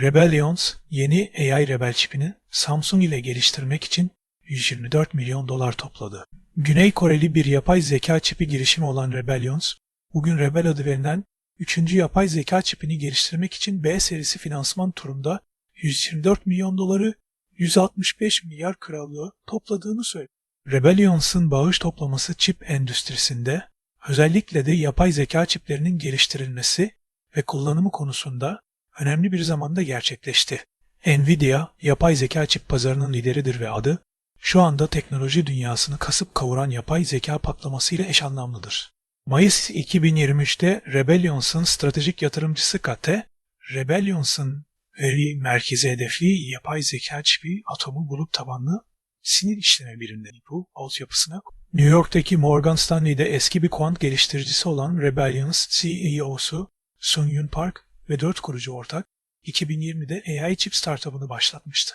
Rebellions yeni AI Rebel çipini Samsung ile geliştirmek için 124 milyon dolar topladı. Güney Koreli bir yapay zeka çipi girişimi olan Rebellions, bugün Rebel adı verilen 3. yapay zeka çipini geliştirmek için B serisi finansman turunda 124 milyon doları 165 milyar krallığı topladığını söyledi. Rebellions'ın bağış toplaması çip endüstrisinde özellikle de yapay zeka çiplerinin geliştirilmesi ve kullanımı konusunda önemli bir zamanda gerçekleşti. Nvidia, yapay zeka çip pazarının lideridir ve adı, şu anda teknoloji dünyasını kasıp kavuran yapay zeka patlamasıyla eş anlamlıdır. Mayıs 2023'te Rebellions'ın stratejik yatırımcısı Kate, Rebellions'ın veri merkezi hedefli yapay zeka çipi atomu bulut tabanlı sinir işleme birimleri bu altyapısına New York'taki Morgan Stanley'de eski bir kuant geliştiricisi olan Rebellions CEO'su Sung Yun Park ve dört kurucu ortak 2020'de AI chip startup'ını başlatmıştı.